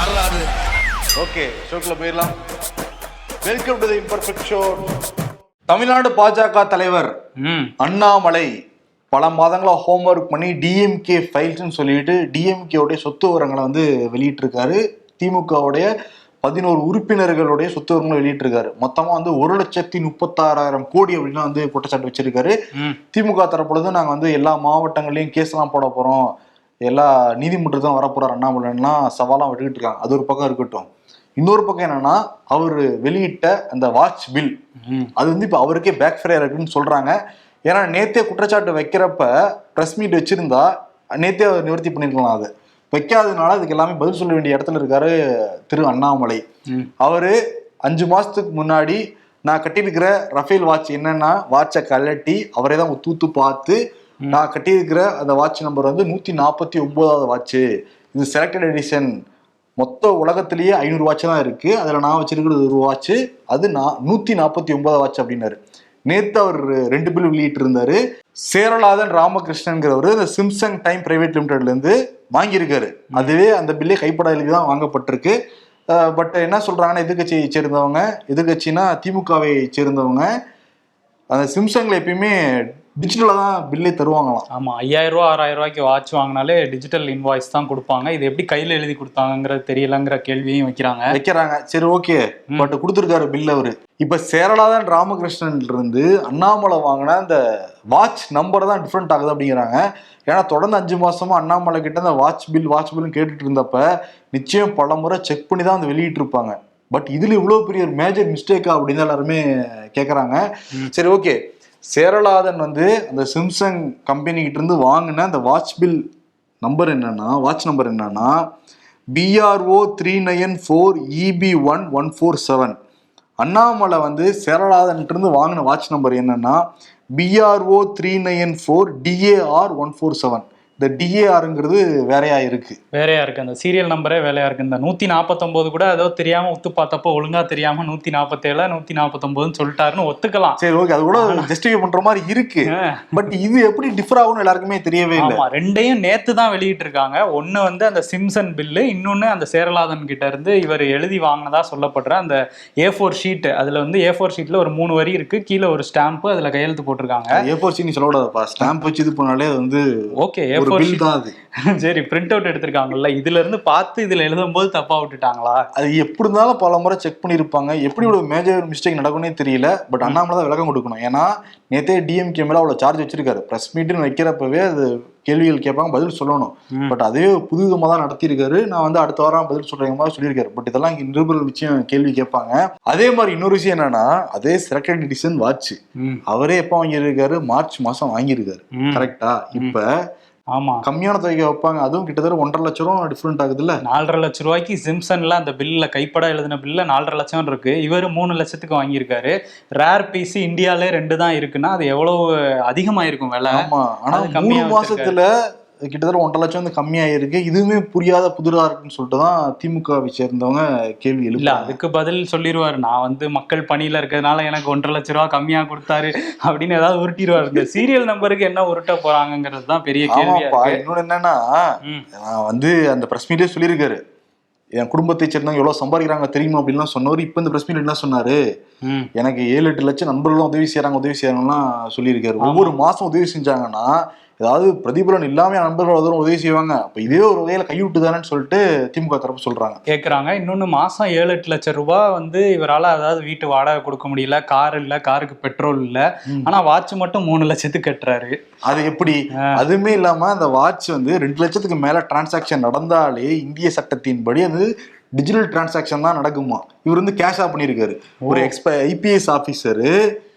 யாராது ஓகே ஷோக்குள்ள போயிடலாம். Welcome to the imperfect show Tamil Nadu பாஜக தலைவர் ம். அண்ணாமலை பல மாதங்களா ஹோம்ஒர்க் பண்ணி டிஎம்கே ஃபைல்ஸ்னு சொல்லிட்டு டிஎம்கே உடைய சொத்து விவரங்களை வந்து வெளியிட்டிருக்காரு. திமுகவுடைய பதினோரு உறுப்பினர்களுடைய சொத்து விவரங்களை வெளியிட்டிருக்காரு. மொத்தமா வந்து ஒரு லட்சத்தி முப்பத்தாறாயிரம் கோடி அப்படின்னு வந்து குற்றச்சாட்டு வச்சிருக்காரு. ம். திமுக தரப்புலது நாங்க வந்து எல்லா மாவட்டங்களையும் கேஸ் எல்லாம் போட போறோம். எல்லா நீதிமன்றத்தான் வரப்போறார் அண்ணாமலைலாம் சவாலாம் விட்டுக்கிட்டு இருக்காங்க. அது ஒரு பக்கம் இருக்கட்டும். இன்னொரு பக்கம் என்னன்னா அவர் வெளியிட்ட அந்த வாட்ச் பில் அது வந்து இப்போ அவருக்கே பேக் ஃபயர் இருக்குன்னு சொல்றாங்க. ஏன்னா நேத்தே குற்றச்சாட்டு வைக்கிறப்ப ப்ரெஸ் மீட் வச்சிருந்தா நேத்தே அவர் நிவர்த்தி பண்ணிருக்கலாம் அது. வைக்காததுனால அதுக்கு எல்லாமே பதில் சொல்ல வேண்டிய இடத்துல இருக்காரு திரு அண்ணாமலை. அவரு அஞ்சு மாசத்துக்கு முன்னாடி நான் கட்டியிருக்கிற ரஃபேல் வாட்ச் என்னன்னா வாட்சை கழட்டி அவரே தான் தூத்து பார்த்து நான் கட்டியிருக்கிற அந்த வாட்ச் நம்பர் வந்து நூத்தி நாற்பத்தி ஒன்பதாவது வாட்ச் இது செலக்டட் எடிஷன் மொத்த உலகத்திலேயே ஐநூறு வாட்ச் தான் இருக்கு. அதுல நான் வச்சிருக்கிறது ஒரு வாட்ச் அது நான் நூத்தி நாற்பத்தி ஒன்பதாவது வாட்ச் அப்படின்னாரு. நேத்து அவர் ரெண்டு பில் வெளியிட்டு இருந்தாரு. சேரலாதன் ராமகிருஷ்ணன்கிறவர் இந்த சிம்சங் டைம் பிரைவேட் லிமிடெட்ல இருந்து வாங்கியிருக்காரு. அதுவே அந்த பில்லே கைப்பட எழுதி தான் வாங்கப்பட்டிருக்கு. பட் என்ன சொல்றாங்கன்னா எதிர்கட்சியை சேர்ந்தவங்க எதிர்கட்சினா திமுகவை சேர்ந்தவங்க. அந்த சிம்சங்ல எப்பயுமே டிஜிட்டலா தான் பில்லே தருவாங்களாம். ஆமா ஐயாயிரம் ரூபா ஆறாயிரம் ரூபாய்க்கு வாட்ச் வாங்கினாலே டிஜிட்டல் இன்வாய்ஸ் தான் கொடுப்பாங்க. இது எப்படி கையில எழுதி கொடுத்தாங்கங்கிறது தெரியலங்கிற கேள்வியும் வைக்கிறாங்க. வைக்கிறாங்க. சரி ஓகே. பட் கொடுத்துருக்காரு பில் அவரு. இப்ப சேரலாதன் ராமகிருஷ்ணன்ல இருந்து அண்ணாமலை வாங்கின அந்த வாட்ச் நம்பர் தான் டிஃப்ரெண்ட் ஆகுது அப்படிங்கிறாங்க. ஏன்னா தொடர்ந்து அஞ்சு மாசமா அண்ணாமலை கிட்ட அந்த வாட்ச் பில் வாட்ச் பில்னு கேட்டுட்டு இருந்தப்ப நிச்சயம் பல முறை செக் பண்ணி தான் வந்து வெளியிட்டு இருப்பாங்க பட் இதுல இவ்வளவு பெரிய ஒரு மேஜர் மிஸ்டேக்கா அப்படின்னு எல்லாருமே கேக்குறாங்க. சரி ஓகே. சேரலாதன் வந்து அந்த சிம்சங் கம்பெனிகிட்ட இருந்து வாங்கின அந்த வாட்ச் பில் நம்பர் என்னன்னா வாட்ச் நம்பர் என்னன்னா PRO three nine four EB one one four seven Annamalai வந்து சேரலாதன்ட்டு இருந்து வாங்கின வாட்ச் நம்பர் என்னன்னா PRO three nine four DAR one four seven இந்த டிஏஆருங்கிறது வேறையா இருக்கு. வேறையா இருக்கு. அந்த சீரியல் நம்பரே வேலையா இருக்கு. இந்த நூத்தி நாற்பத்தொன்பது கூட ஏதோ தெரியாம உத்து பார்த்தப்போ ஒழுங்கா தெரியாம நூத்தி நாற்பத்தேழு நூத்தி நாற்பத்தொன்பதுன்னு சொல்லிட்டாருன்னு ஒத்துக்கலாம். சரி ஓகே அது கூட ஜஸ்டிஃபை பண்ற மாதிரி இருக்கு. பட் இது எப்படி டிஃபர் ஆகும்னு எல்லாருக்குமே தெரியவே இல்லை. ரெண்டையும் நேத்து தான் வெளியிட்டு இருக்காங்க ஒண்ணு வந்து அந்த சிம்சன் பில்லு இன்னொன்னு அந்த சேரலாதன் கிட்ட இருந்து இவர் எழுதி வாங்கினதா சொல்லப்படுற அந்த ஏ ஃபோர் ஷீட் அதுல வந்து ஏ ஃபோர் ஷீட்ல ஒரு மூணு வரி இருக்கு. கீழே ஒரு ஸ்டாம்ப் அதுல கையெழுத்து போட்டிருக்காங்க. ஏ ஃபோர் நீ சொல்லக்கூடாதுப்பா. ஸ்டாம்ப் வச்சு இது பண்ணாலே வந்து ஓகே ஏ பில் தான் அது சரி பிரிண்ட் அவுட் எடுத்திருக்காங்கல்ல. இதுல இருந்து பார்த்து இதுல எழுதும்போது தப்பா விட்டுட்டாங்களா? அது எப்படி இருந்தாலும் பல முறை செக் பண்ணியிருப்பாங்க. எப்படி ஒரு மேஜர் மிஸ்டேக் நடக்கும்னே தெரியல. பட் அண்ணாமலை தான் விளக்கம் கொடுக்கணும். ஏன்னா நேத்தே டிஎம்கே மேல அவ்வளவு சார்ஜ் வச்சிருக்காரு. பிரஸ் மீட்னு வைக்கிறப்பவே அது கேள்விகள் கேட்பாங்க பதில் சொல்லணும். பட் அதே புது விதமா தான் நடத்தியிருக்காரு. நான் வந்து அடுத்த வாரம் பதில் சொல்றேங்க மாதிரி சொல்லியிருக்காரு. பட் இதெல்லாம் இங்க நிருபர்கள் விஷயம் கேள்வி கேட்பாங்க. அதே மாதிரி இன்னொரு விஷயம் என்னன்னா அதே செலக்டட் எடிஷன் வாட்ச். அவரே எப்போ வாங்கியிருக்காரு? மார்ச் மாசம் வாங்கியிருக்காரு. கரெக்டா இப்ப ஆமா. கம்மியான தொகையை வைப்பாங்க. அதுவும் கிட்டத்தட்ட ஒன்றரை லட்சம் ரூபா டிஃப்ரெண்ட் ஆகுதுல்ல. நாலரை லட்ச ரூபாய்க்கு சிம்சன்ல அந்த பில்ல கைப்பட எழுதின பில்ல நாலரை லட்சம் இருக்கு. இவர் மூணு லட்சத்துக்கு வாங்கியிருக்காரு. ரேர் பீஸ் இந்தியாலே ரெண்டு தான் இருக்குன்னா அது எவ்வளவு அதிகமாயிருக்கும் விலை? ஆமா. ஆனா மூணு கம்மியா மாசத்துல கிட்டத்தட்ட ஒன்றரை லட்சம் வந்து கம்மியாயிருக்கு. இதுவுமே புரியாத புதிரா இருக்குன்னு சொல்லிட்டு தான் திமுகவை சேர்ந்தவங்க கேள்வி இல்ல அதுக்கு பதில் சொல்லிடுவாரு நான் வந்து மக்கள் பணியில இருக்கிறதுனால எனக்கு ஒன்றரை லட்ச ரூபா கம்மியா கொடுத்தாரு அப்படின்னு ஏதாவது உருட்டிடுவாரு. இந்த சீரியல் நம்பருக்கு என்ன உருட்ட போறாங்கங்கிறது தான் பெரிய இருக்கு. இன்னொன்னு என்னன்னா. நான் வந்து அந்த பிரஸ் மீட்டே சொல்லியிருக்காரு. என் குடும்பத்தை சேர்ந்தவங்க எவ்வளவு சம்பாதிக்கிறாங்க தெரியுமா அப்படின்லாம் சொன்னவர் இப்ப இந்த பிரஸ் மீட் என்ன சொன்னாரு? எனக்கு ஏழு எட்டு லட்சம் நண்பர்களும் உதவி செய்யறாங்க உதவி செய்யறாங்கலாம் சொல்லியிருக்காரு. ஒவ்வொரு மாசம் உதவி செஞ்சாங்கன்னா ஏதாவது பிரதிபலன் இல்லாம என் நண்பர்கள் அவ்வளவு உதவி செய்வாங்க. அப்ப இதே ஒரு வகையில கைவிட்டு தானேன்னு சொல்லிட்டு திமுக தரப்பு சொல்றாங்க. கேக்குறாங்க. இன்னொன்னு மாசம் ஏழு எட்டு லட்சம் ரூபாய் வந்து இவரால அதாவது வீட்டு வாடகை கொடுக்க முடியல கார் இல்ல காருக்கு பெட்ரோல் இல்ல. ம். ஆனா வாட்ச் மட்டும் மூணு லட்சத்துக்கு கட்டுறாரு. அது எப்படி? அதுவுமே இல்லாம அந்த வாட்ச் வந்து ரெண்டு லட்சத்துக்கு மேல டிரான்சாக்ஷன் நடந்தாலே இந்திய சட்டத்தின்படி அது டிஜிட்டல் டிரான்சாக்ஷன் தான் நடக்குமா? இவர் வந்து கேஷா பண்ணியிருக்காரு. ஒரு எக்ஸ்ப ஐபிஎஸ் ம்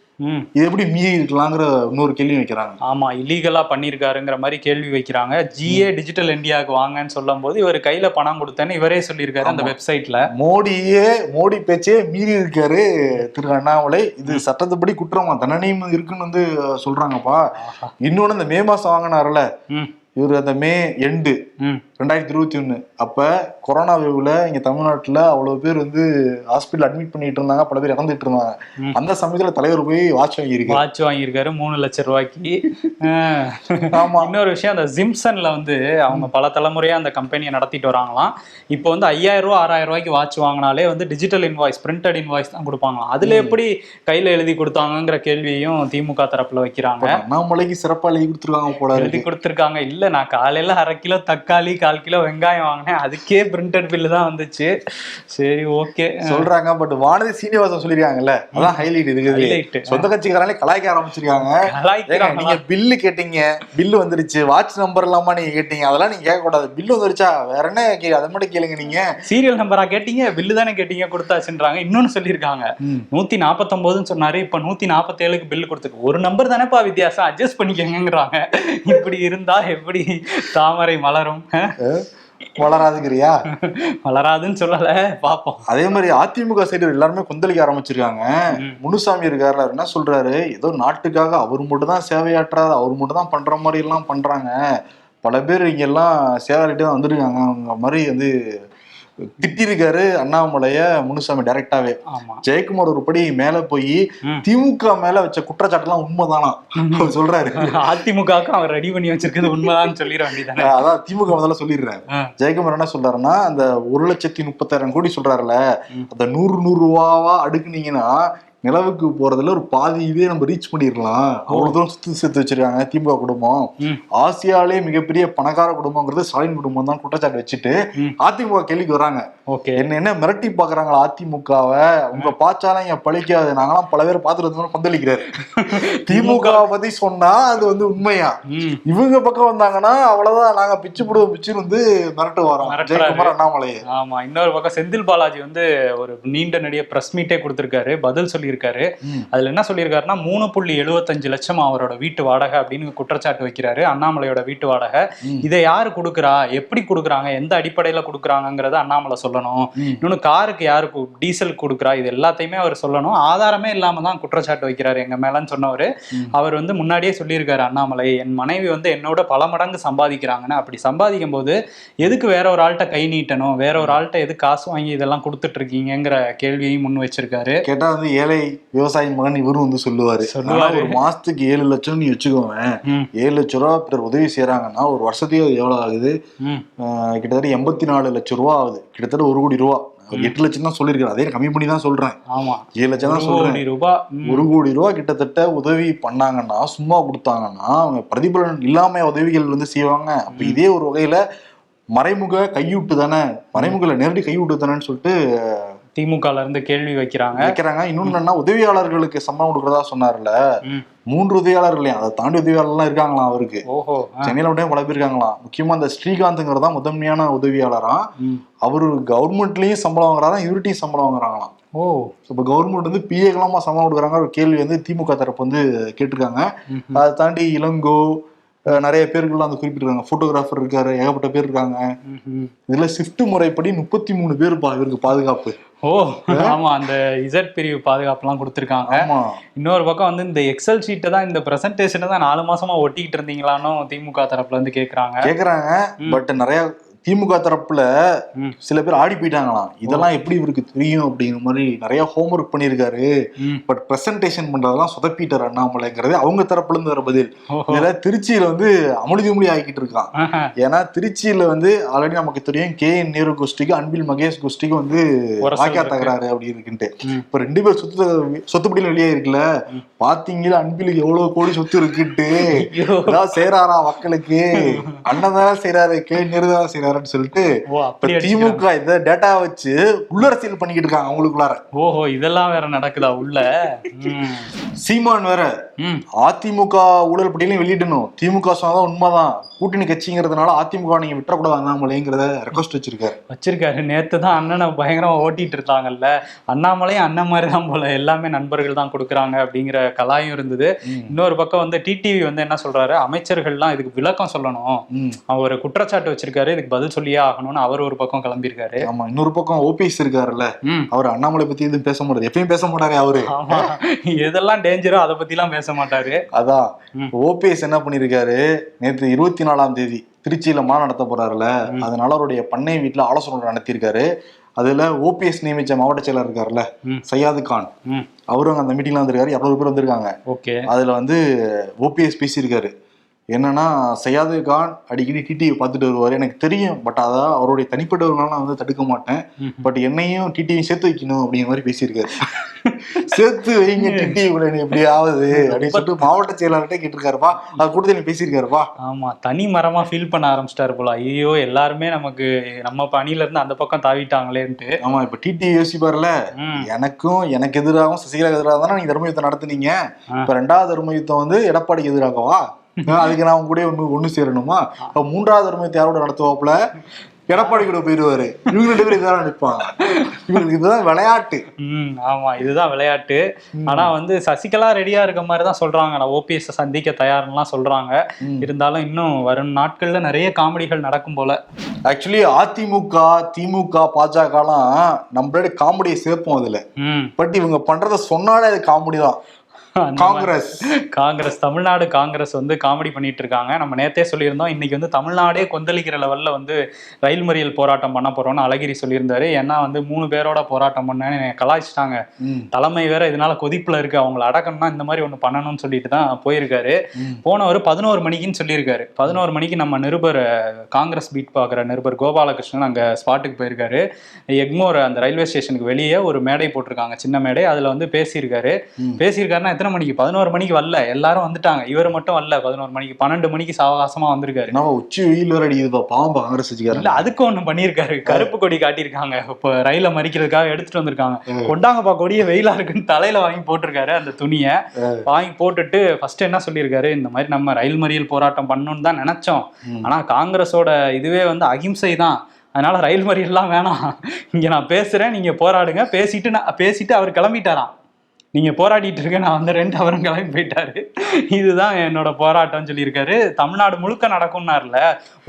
இது எப்படி மீறி இருக்கலாங்கிற இன்னொரு கேள்வி வைக்கிறாங்க. ஆமா இல்லீகலா பண்ணிருக்காருங்கிற மாதிரி கேள்வி வைக்கிறாங்க. ஜிஏ டிஜிட்டல் இந்தியாவுக்கு வாங்கன்னு சொல்லும் போது இவர் கையில பணம் கொடுத்தேன்னு இவரே சொல்லியிருக்காரு அந்த வெப்சைட்ல மோடியே மோடி பேச்சே மீறி இருக்காரு திரு அண்ணாமலை. இது சட்டத்துப்படி குற்றமா? தண்டனையும் இருக்குன்னு வந்து சொல்றாங்கப்பா. இன்னொன்னு இந்த மே மாசம் வாங்கினார்ல ம். இவர் அந்த மே எண்டு ம். ரெண்டாயிரத்தி இருபத்தி ஒண்ணு அப்ப கொரோனா வேவ்ல இங்க தமிழ்நாட்டுல அவ்வளவு பேர் வந்து ஹாஸ்பிட்டல் அட்மிட் பண்ணிட்டு இருந்தாங்க பல பேர் இறந்துட்டு இருந்தாங்க. அந்த சமயத்துல தலைவர் போய் வாட்ச் வாங்கியிருக்கு. வாட்ச் வாங்கியிருக்காரு மூணு லட்சம் ரூபாய்க்கு. ஆஹ். ஆமா. இன்னொரு விஷயம் அந்த ஜிம்சன்ல வந்து அவங்க பல தலைமுறையா அந்த கம்பெனியை நடத்திட்டு வராங்களாம். இப்போ வந்து ஐயாயிரம் ரூபா ஆறாயிரம் ரூபாய்க்கு வாட்ச் வாங்கினாலே வந்து டிஜிட்டல் இன்வாய்ஸ் பிரிண்டட் இன்வாய்ஸ் தான் கொடுப்பாங்களாம். அதுல எப்படி கையில எழுதி கொடுத்தாங்கங்கிற கேள்வியையும் திமுக தரப்புல வைக்கிறாங்க. அண்ணாமலைக்கு சிறப்பா எழுதி கொடுத்துருக்காங்க போல எழுதி கொடுத்துருக்காங்க. இல்ல நான் காலையில அரை கிலோ தக்காளி கால் கிலோ வெங்காயம் வாங்கினேன். அதுக்கே பிரிண்டட் பில்லு தான் வந்துச்சு. சரி ஓகே சொல்றாங்க பட் வானதி சீனிவாசன் சொல்லிருக்காங்கல்ல அதான் ஹைலைட் இருக்குது. சொந்த கட்சிக்காரங்களே கலாய்க்க ஆரம்பிச்சிருக்காங்க? நீங்க பில்லு கேட்டீங்க பில்லு வந்துருச்சு. வாட்ச் நம்பர் இல்லாம நீங்க கேட்டீங்க. அதெல்லாம் நீங்க கேட்க கூடாது பில்லு வந்துருச்சா? வேற என்ன கே- அதை மட்டும் கேளுங்க நீங்க. சீரியல் நம்பரா கேட்டீங்க பில்லு தானே கேட்டீங்க கொடுத்தாச்சுன்றாங்க. இன்னொன்னு சொல்லியிருக்காங்க. நூத்தி நாற்பத்தொன்பதுன்னு சொன்னாரு. இப்ப நூத்தி நாற்பத்தேழுக்கு பில்லு கொடுத்துருக்கு. ஒரு நம்பர் தானேப்பா வித்தியாசம். அட்ஜஸ்ட் பண்ணிக்கங்கிறாங்க இப்படி இருந்தா எப்படி தாமரை மலரும்? வளராதுங்கிறியா? மலராதுன்னு சொல்லல பாப்போம். அதே மாதிரி அதிமுக சைடு எல்லாருமே கொந்தளிக்க ஆரம்பிச்சிருக்காங்க. முனுசாமி இருக்காருல அவர் என்ன சொல்றாரு? ஏதோ நாட்டுக்காக அவர் மட்டும் தான் சேவையாற்றாரு அவர் மட்டும் தான் பண்ற மாதிரி எல்லாம் பண்றாங்க. பல பேர் இங்க எல்லாம் சேவையாளிட்டு தான் வந்திருக்காங்க. அவங்க மாதிரி வந்து திட்டிருக்காரு அண்ணாமலைய முனுசாமி டைரக்டாவே ஜெயக்குமார் ஒரு படி மேல போய். திமுக மேல வச்ச குற்றச்சாட்டுலாம் உண்மைதானா அவர் சொல்றாரு அதிமுகவுக்கு அவர் ரெடி பண்ணி வச்சிருக்கிறது உண்மைதான்னு சொல்லிட வேண்டியதானே அதான் திமுக முதல்ல சொல்லிடுறேன். ஜெயக்குமார் என்ன சொல்றாருன்னா அந்த ஒரு லட்சத்தி முப்பத்தாயிரம் கோடி சொல்றாருல. அந்த நூறு நூறு ரூபாவா அடுக்குனீங்கன்னா நிலவுக்கு போறதுல ஒரு பாதி இதே நம்ம ரீச் பண்ணிடலாம். அவ்வளவு தூரம் சுத்தி சேர்த்து வச்சிருக்காங்க திமுக குடும்பம். ஆசியாலே மிகப்பெரிய பணக்கார குடும்பங்கிறது ஸ்டாலின் குடும்பம் தான் குற்றச்சாட்டு வச்சுட்டு. அதிமுக கேள்விக்கு வராங்க. ஓகே. என்ன என்ன மிரட்டி பாக்குறாங்களா அதிமுகவை? உங்க பாச்சாலாம் இங்க பழிக்காது. நாங்களாம் பல பேர் பார்த்துட்டு வந்து கொந்தளிக்கிறாரு திமுக. பத்தி சொன்னா அது வந்து உண்மையா? இவங்க பக்கம் வந்தாங்கன்னா அவ்வளவுதான். நாங்க பிச்சு போடுவோம் பிச்சு வந்து மிரட்டு வரோம். ஜெயக்குமார் அண்ணாமலை ஆமா இன்னொரு பக்கம் செந்தில் பாலாஜி வந்து ஒரு நீண்ட நெடிய பிரஸ் மீட்டே கொடுத்திருக்காரு. பதில் சொல்லியிருக்காரு. அதுல என்ன சொல்லியிருக்காருன்னா மூணு புள்ளி எழுபத்தஞ்சு லட்சம் அவரோட வீட்டு வாடகை அப்படின்னு குற்றச்சாட்டு வைக்கிறாரு அண்ணாமலையோட வீட்டு வாடகை. இதை யாரு கொடுக்குறா? எப்படி கொடுக்குறாங்க? எந்த அடிப்படையில கொடுக்குறாங்கங்கிறத அண்ணாமலை சொல்லணும். இன்னொன்னு காருக்கு யாரு கு- டீசல் கொடுக்குறா? இது எல்லாத்தையுமே அவர் சொல்லணும். ஆதாரமே இல்லாம தான் குற்றச்சாட்டு வைக்கிறாரு எங்க மேலன்னு சொன்னவர். அவர் வந்து முன்னாடியே சொல்லியிருக்காரு அண்ணாமலை என் மனைவி வந்து என்னோட பல மடங்கு சம்பாதிக்கிறாங்கன்னு. அப்படி சம்பாதிக்கும் போது எதுக்கு வேற ஒரு ஆள்கிட்ட கை நீட்டணும்? வேற ஒரு ஆள்கிட்ட எதுக்கு காசு வாங்கி இதெல்லாம் கொடுத்துட்டு இருக்கீங்கங்கிற கேள்வியையும் முன் வச்சிருக்காரு. கேட்டா வந்து ஏழை விவசாயி மகன் இவரும் வந்து சொல்லுவாரு. ஒரு மாசத்துக்கு ஏழு லட்சம் நீ வச்சுக்கோவேன் ஏழு லட்சம் ரூபா பிறர் உதவி செய்யறாங்கன்னா ஒரு வருஷத்துக்கு அது எவ்வளவு ஆகுது? கிட்டத்தட்ட எண்பத்தி நாலு லட்சம் ரூபா ஆகுது. கிட்டத்தட்ட ஒரு கோடி ரூபா. எட்டு லட்சம் தான் சொல்லியிருக்காரு. அதே கம்மி பண்ணி தான் சொல்றேன். ஆமா. ஏழு லட்சம் தான் சொல்றேன். ரூபாய் ஒரு கோடி ரூபா கிட்டத்தட்ட உதவி பண்ணாங்கன்னா சும்மா கொடுத்தாங்கன்னா அவங்க பிரதிபலன் இல்லாம உதவிகள் வந்து செய்வாங்க. அப்ப இதே ஒரு வகையில மறைமுக கையூட்டு தானே? மறைமுகல நேரடி கையூட்டு தானேன்னு சொல்லிட்டு திமுகல இருந்து கேள்வி வைக்கிறாங்க. வைக்கிறாங்க. இன்னொன்னு என்னன்னா உதவியாளர்களுக்கு சம்பளம் கொடுக்கறதா சொன்னார்ல. மூன்று உதவியாளர் இல்லையா அதை தாண்டி உதவியாளர்லாம் இருக்காங்களாம் அவருக்கு. ஓஹோ சென்னையில பேர் இருக்காங்களாம் முக்கியமா அந்த ஸ்ரீகாந்த்ங்கிறது தான் முதன்மையான உதவியாளரா. அவரு கவர்மெண்ட்லயும் சம்பளம் வாங்குறாராம் இவர்கிட்டயும் சம்பளம் வாங்குறாங்களாம். ஓ. இப்போ கவர்மெண்ட் வந்து பிஏக்கெல்லாமா சம்பளம் கொடுக்குறாங்க ஒரு கேள்வி வந்து திமுக தரப்பு வந்து கேட்டிருக்காங்க. அதை தாண்டி இளங்கோ நிறைய பேர்கள்லாம் வந்து குறிப்பிட்டிருக்காங்க. போட்டோகிராஃபர் இருக்காரு ஏகப்பட்ட பேர் இருக்காங்க. இதுல ஷிஃப்ட் முறைப்படி முப்பத்தி மூணு பேர் இவருக்கு பாதுகாப்பு. ஓ ஆமா அந்த இசட் பிரிவு பாதுகாப்புலாம் கொடுத்துருக்காங்க. ஆமா. இன்னொரு பக்கம் வந்து இந்த எக்ஸல் ஷீட்டை தான் இந்த பிரசன்டேஷனை தான் நாலு மாசமா ஒட்டிக்கிட்டு இருந்தீங்களான்னு திமுக தரப்புல இருந்து கேக்குறாங்க. கேக்குறாங்க பட் நிறைய திமுக தரப்புல. சில பேர் ஆடி போயிட்டாங்களாம் இதெல்லாம் எப்படி இவருக்கு தெரியும் அப்படிங்கிற மாதிரி நிறைய ஹோம்ஒர்க் பண்ணியிருக்காரு. பட் பிரசன்டேஷன் பண்றதெல்லாம் சொதப்பிட்டார் அண்ணாமலைங்கிறது அவங்க தரப்புல இருந்து வர பதில் ஓஹோ. இதுல திருச்சியில வந்து அமுடி துமுடி ஆகிக்கிட்டு இருக்கான். ஏன்னா திருச்சியில வந்து ஆல்ரெடி நமக்கு தெரியும் கே என் நேரு கோஷ்டிக்கு அன்பில் மகேஷ் கோஷ்டிக்கு வந்து வாக்கியா. தகராறு அப்படி இருக்குன்ட்டு. இப்ப ரெண்டு பேர் சொத்து சொத்துப்படியில வெளியே இருக்குல்ல பாத்தீங்களா அன்பிலுக்கு எவ்வளவு கோடி சொத்து இருக்குன்ட்டு செய்யறாரா மக்களுக்கு அண்ணன் தானே செய்யறாரு கே நேரு தானே செய்யறாருன்னு சொல்லிட்டு. திமுக இந்த டேட்டா வச்சு உள்ளரசியல் பண்ணிக்கிட்டு இருக்காங்க அவங்களுக்குள்ளார. ஓஹோ இதெல்லாம் வேற நடக்குதா உள்ள. சீமான் வேற. அதிமுக ஊழல் பட்டியலையும் வெளியிடணும். திமுக சொன்னதான் உண்மைதான். கூட்டணி கட்சிங்கிறதுனால அதிமுக நீங்க விட்டுறக்கூடாது அண்ணாமலைங்கிறத ரெக்வஸ்ட் வச்சிருக்காரு. வச்சிருக்காரு. நேத்து தான் அண்ணனை பயங்கரமா ஓட்டிட்டு இருந்தாங்கல்ல. அண்ணாமலையும் அண்ணன் மாதிரி தான் போல. எல்லாமே நண்பர்கள் தான் கொடுக்குறாங்க அப்படிங்கிற கலாயும் இருந்தது. இன்னொரு பக்கம் வந்து டிடிவி வந்து என்ன சொல்றாரு? அமைச்சர்கள்லாம் இதுக்கு விளக்கம் சொல்லணும். அவர் குற்றச்சாட்டு வச்சிருக்காரு. இதுக்கு பதில் சொல்லியே ஆகணும்னு அவர் ஒரு பக்கம் கிளம்பியிருக்காரு. ஆமா இன்னொரு பக்கம் ஓபிஎஸ் இருக்காருல்ல. ம். அவர் அண்ணாமலை பத்தி எதுவும் பேச மாட்டாரு எப்பயும் பேச மாட்டாரு அவரு. எதெல்லாம் டேஞ்சரோ அதை பத்திலாம் பேச மாட்டாரு. அதான். ம். ஓபிஎஸ் என்ன பண்ணிருக்காரு நேத்து இருபத்தி நாலாம் தேதி திருச்சியில மாநாடு நடத்த போறாருல அதனால அவருடைய பண்ணை வீட்டுல ஆலோசனை நடத்தியிருக்காரு. அதுல ஓபிஎஸ் நியமிச்ச மாவட்ட செயலர் இருக்காருல்ல ம். சையாது கான். ம். அவரும் அந்த மீட்டிங்ல வந்திருக்காரு. இரநூறு பேர் வந்திருக்காங்க. ஓகே. அதுல வந்து ஓபிஎஸ் பேசியிருக்காரு. என்னன்னா சையாது கான் அடிக்கடி டிடிவி பார்த்துட்டு வருவாரு. எனக்கு தெரியும் பட் அதான் அவருடைய தனிப்பட்டவர்களால நான் வந்து தடுக்க மாட்டேன். பட் என்னையும் டிடிவி சேர்த்து வைக்கணும் அப்படிங்கிற மாதிரி பேசியிருக்காரு. சேர்த்து வைங்க டிடிவி கூட எப்படி ஆகுது அப்படின்னு சொல்லிட்டு மாவட்ட செயலாளர்கிட்ட கேட்டிருக்காருப்பா. அது கூட்டத்தில் நீ பேசியிருக்காருப்பா. ஆமா தனி மரமா ஃபீல் பண்ண ஆரம்பிச்சிட்டாரு போல. ஐயோ எல்லாருமே நமக்கு நம்ம பணியில இருந்து அந்த பக்கம் தாவிட்டாங்களேன்ட்டு. ஆமா இப்ப டிடிவி யோசிப்பாருல. எனக்கும் எனக்கு எதிராகவும் சசிகலா எதிராக தானே நீங்க தர்ம யுத்தம் நடத்துனீங்க இப்ப ரெண்டாவது தர்ம யுத்தம் வந்து எடப்பாடிக்கு எதிராகவா? அதுக்கு நான் கூட ஒண்ணு ஒண்ணு சேரணுமா? அப்ப மூன்றாவது தர்ம யுத்தம் யாரோட நடத்துவாப்புல எடப்பாடி கூட போயிருவாரு. இவங்க ரெண்டு பேரும் இதான் நிற்பாங்க இவங்களுக்கு இதுதான் விளையாட்டு. ம் ஆமா இதுதான் விளையாட்டு. ஆனா வந்து சசிகலா ரெடியா இருக்க மாதிரி தான் சொல்றாங்க. நான் ஓபிஎஸ் சந்திக்க தயார்னுலாம் சொல்றாங்க. இருந்தாலும் இன்னும் வரும் நாட்கள்ல நிறைய காமெடிகள் நடக்கும் போல. ஆக்சுவலி அதிமுக திமுக பாஜகலாம் நம்மளோட காமெடியை சேர்ப்போம் அதுல. பட் இவங்க பண்றத சொன்னாலே அது காமெடி தான். காங்கிரஸ். காங்கிரஸ் தமிழ்நாடு காங்கிரஸ் வந்து காமெடி பண்ணிட்டு இருக்காங்க. நம்ம நேத்தே சொல்லியிருந்தோம். இன்னைக்கு வந்து தமிழ்நாடே கொந்தளிக்கிற லெவல்ல வந்து ரயில் மறியல் போராட்டம் பண்ண போறோம்னு அழகிரி சொல்லியிருந்தாரு. ஏன்னா வந்து மூணு பேரோட போராட்டம் பண்ணேன்னு கலாய்ச்சிட்டாங்க. தலைமை வேற இதனால கொதிப்புல இருக்கு. அவங்கள அடக்கணும்னா இந்த மாதிரி ஒண்ணு பண்ணணும்னு சொல்லிட்டு தான் போயிருக்காரு. போனவர் பதினோரு மணிக்குன்னு சொல்லியிருக்காரு. பதினோரு மணிக்கு நம்ம நிருபர் காங்கிரஸ் பீட் பார்க்குற நிருபர் கோபாலகிருஷ்ணன் அங்க ஸ்பாட்டுக்கு போயிருக்காரு. எக்மோர் அந்த ரயில்வே ஸ்டேஷனுக்கு வெளியே ஒரு மேடை போட்டிருக்காங்க. சின்ன மேடை. அதுல வந்து பேசியிருக்காரு. பேசியிருக்காருன்னா எத்தனை மணிக்கு? பதினோரு மணிக்கு வரல. எல்லாரும் வந்துட்டாங்க. இவர் மட்டும் வரல. பதினோரு மணிக்கு. பன்னெண்டு மணிக்கு சாவகாசமா வந்திருக்காரு. என்ன உச்சி வெயில் வேற அடிக்குதுப்பா பாவம் காங்கிரஸ் இல்ல அதுக்கு ஒண்ணு பண்ணியிருக்காரு. கருப்பு கொடி காட்டியிருக்காங்க. இப்போ ரயில மறிக்கிறதுக்காக எடுத்துட்டு வந்திருக்காங்க. கொண்டாங்கப்பா கொடிய வெயிலா இருக்குன்னு தலையில வாங்கி போட்டிருக்காரு அந்த துணியை. வாங்கி போட்டுட்டு ஃபர்ஸ்ட் என்ன சொல்லியிருக்காரு? இந்த மாதிரி நம்ம ரயில் மறியல் போராட்டம் பண்ணணும்னு தான் நினைச்சோம். ஆனா காங்கிரஸோட இதுவே வந்து அகிம்சை தான். அதனால ரயில் மறியல்லாம் வேணாம். இங்க நான் பேசுறேன் நீங்க போராடுங்க. பேசிட்டு நான் பேசிட்டு அவர் கிளம்பிட்டாராம். நீங்க போராடிட்டு இருக்க நான் வந்து ரெண்டு அவரும் கிளம்பி போயிட்டாரு. இதுதான் என்னோட போராட்டம்னு சொல்லியிருக்காரு. தமிழ்நாடு முழுக்க நடக்கும்னார்ல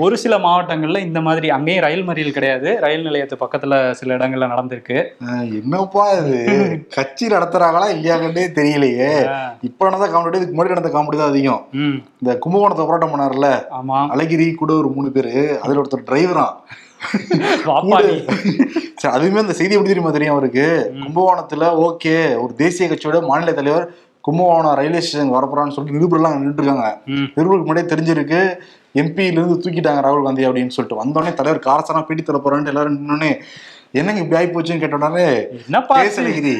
ஒரு சில மாவட்டங்கள்ல இந்த மாதிரி அங்கேயும் ரயில் மறியல் கிடையாது. ரயில் நிலையத்து பக்கத்துல சில இடங்கள்ல நடந்திருக்கு. என்னப்பா இது? கட்சி நடத்துறாங்களா இல்லையாங்கன்னே தெரியலையே. இப்ப நடந்த காமெடி இதுக்கு முன்னாடி நடந்த காமெடி தான் அதிகம். இந்த கும்பகோணத்தை போராட்டம் பண்ணார்ல ஆமா. அழகிரி கூட ஒரு மூணு பேரு அதுல ஒருத்தர் சரி அதுவுமே அந்த செய்தி எப்படி தெரியுமா தெரியும் அவருக்கு? கும்பகோணத்துல ஓகே ஒரு தேசிய கட்சியோட மாநில தலைவர் கும்பகோணம் ரயில்வே ஸ்டேஷன் வரப்போறான்னு சொல்லிட்டு நிருபர்லாம் நின்றுட்டு இருக்காங்க ம். நிருபருக்கு முன்னாடியே தெரிஞ்சிருக்கு எம்பியில இருந்து தூக்கிட்டாங்க ராகுல் காந்தி அப்படின்னு சொல்லிட்டு. வந்தோடனே தலைவர் காரசானா பேட்டி தர போறான்ட்டு எல்லாரும் நின்னோடனே என்னங்க இப்படி ஆகி போச்சுன்னு கேட்டோடனே என்னப்பா பேச அழகிரி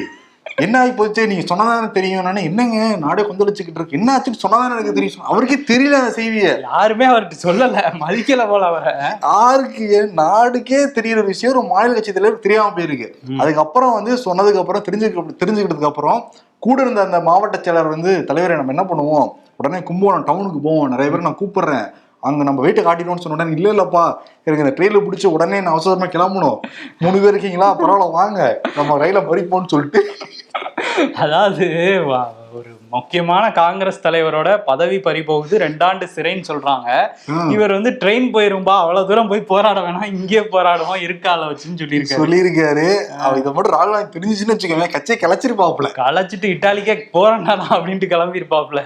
என்ன ஆகி போச்சு நீங்க சொன்னதானே தெரியும். நானே என்னங்க? நாடே கொந்தளிச்சுக்கிட்டு இருக்கு. என்ன ஆச்சுன்னு சொன்னதானே எனக்கு தெரியும். அவருக்கே தெரியல அந்த செய்தியை. யாருமே அவர்கிட்ட சொல்லல. மதிக்கல போல அவரை. யாருக்கு? நாடுக்கே தெரியற விஷயம் ஒரு மாநில கட்சி தலைவர் தெரியாம போயிருக்கு. அதுக்கப்புறம் வந்து சொன்னதுக்கு அப்புறம் தெரிஞ்சுக்க தெரிஞ்சுக்கிட்டதுக்கு அப்புறம் கூட இருந்த அந்த மாவட்ட செயலர் வந்து தலைவரை நம்ம என்ன பண்ணுவோம்? உடனே கும்பகோணம் டவுனுக்கு போவோம். நிறைய பேர் நான் கூப்பிடுறேன். அங்கே நம்ம வெயிட்டை காட்டிடுவோம்னு சொன்ன உடனே இல்லை இல்லப்பா எனக்கு இந்த ட்ரெயினில் பிடிச்ச உடனே நான் அவசரமாக கிளம்பணும். மூணு பேர் இருக்கீங்களா? பரவாயில்ல வாங்க. நம்ம ரயில பறிப்போம்னு சொல்லிட்டு. அதாவது முக்கியமான காங்கிரஸ் தலைவரோட பதவி பறிபோகுது. ரெண்டாண்டு சிறைன்னு சொல்றாங்க. இவர் வந்து ட்ரெயின் போயிரும்பா அவ்வளவு தூரம் போய் போராட வேணாம் இங்கே போராடுவோம் இருக்கால வச்சுன்னு சொல்லியிருக்காரு. சொல்லியிருக்காரு. அவர் இதை மட்டும் ராகுல் காந்தி தெரிஞ்சுச்சுன்னு வச்சுக்கோங்க கட்சியை கிளச்சிருப்பாப்புல களைச்சிட்டு இட்டாலிக்கே போராடா அப்படின்ட்டு கிளம்பியிருப்பாப்ல